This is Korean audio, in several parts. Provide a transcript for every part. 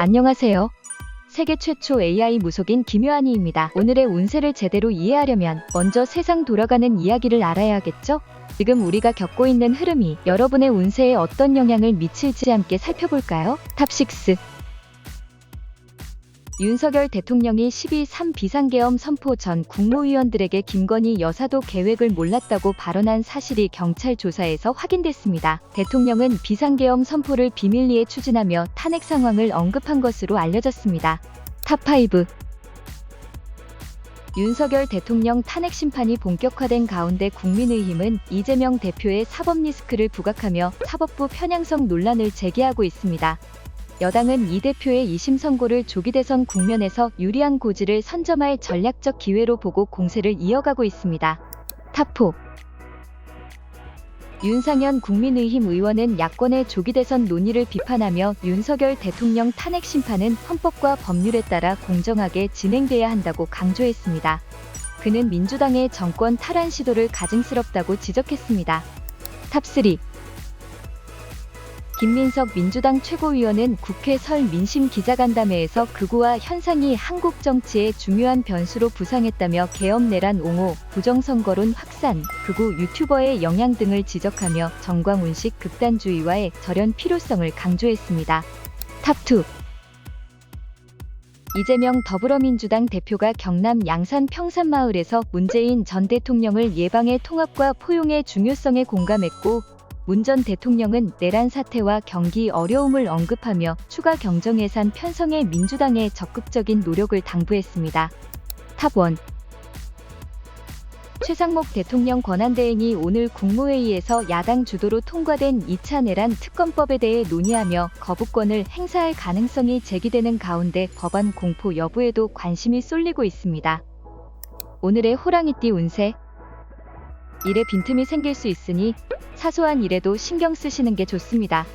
안녕하세요. 세계 최초 AI 무속인 김효안이입니다. 오늘의 운세를 제대로 이해하려면 먼저 세상 돌아가는 이야기를 알아야겠죠? 지금 우리가 겪고 있는 흐름이 여러분의 운세에 어떤 영향을 미칠지 함께 살펴볼까요? 탑6 윤석열 대통령이 12.3 비상계엄 선포 전 국무위원들에게 김건희 여사도 계획을 몰랐다고 발언한 사실이 경찰 조사에서 확인됐습니다. 대통령은 비상계엄 선포를 비밀리에 추진하며 탄핵 상황을 언급한 것으로 알려졌습니다. 탑5 윤석열 대통령 탄핵 심판이 본격화된 가운데 국민의힘은 이재명 대표의 사법 리스크를 부각하며 사법부 편향성 논란을 제기하고 있습니다. 여당은 이 대표의 2심 선고를 조기 대선 국면에서 유리한 고지를 선점할 전략적 기회로 보고 공세를 이어가고 있습니다. 탑4 윤상현 국민의힘 의원은 야권의 조기 대선 논의를 비판하며 윤석열 대통령 탄핵 심판은 헌법과 법률에 따라 공정하게 진행돼야 한다고 강조했습니다. 그는 민주당의 정권 탈환 시도를 가증스럽다고 지적했습니다. 탑3 김민석 민주당 최고위원은 국회 설 민심 기자간담회에서 극우와 현상이 한국 정치의 중요한 변수로 부상했다며 계엄 내란 옹호, 부정선거론 확산, 극우 유튜버의 영향 등을 지적하며 정광훈식 극단주의와의 절연 필요성을 강조했습니다. 탑2 이재명 더불어민주당 대표가 경남 양산 평산마을에서 문재인 전 대통령을 예방의 통합과 포용의 중요성에 공감했고 문 전 대통령은 내란 사태와 경기 어려움을 언급하며 추가 경정 예산 편성에 민주당의 적극적인 노력을 당부했습니다. 탑1 최상목 대통령 권한대행이 오늘 국무회의에서 야당 주도로 통과된 2차 내란 특검법에 대해 논의하며 거부권을 행사할 가능성이 제기되는 가운데 법안 공포 여부에도 관심이 쏠리고 있습니다. 오늘의 호랑이띠 운세 일에 빈틈이 생길 수 있으니 사소한 일에도 신경 쓰시는 게 좋습니다.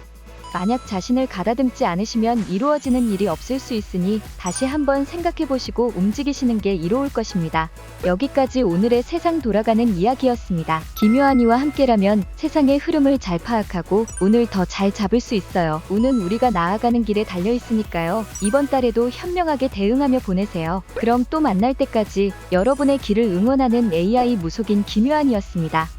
만약 자신을 가다듬지 않으시면 이루어지는 일이 없을 수 있으니 다시 한번 생각해 보시고 움직이시는 게 이로울 것입니다. 여기까지 오늘의 세상 돌아가는 이야기였습니다. 김효안이와 함께라면 세상의 흐름을 잘 파악하고 운을 더잘 잡을 수 있어요. 운은 우리가 나아가는 길에 달려 있으니까요. 이번 달에도 현명하게 대응하며 보내세요. 그럼 또 만날 때까지 여러분의 길을 응원하는 AI 무속인 김효안이었습니다.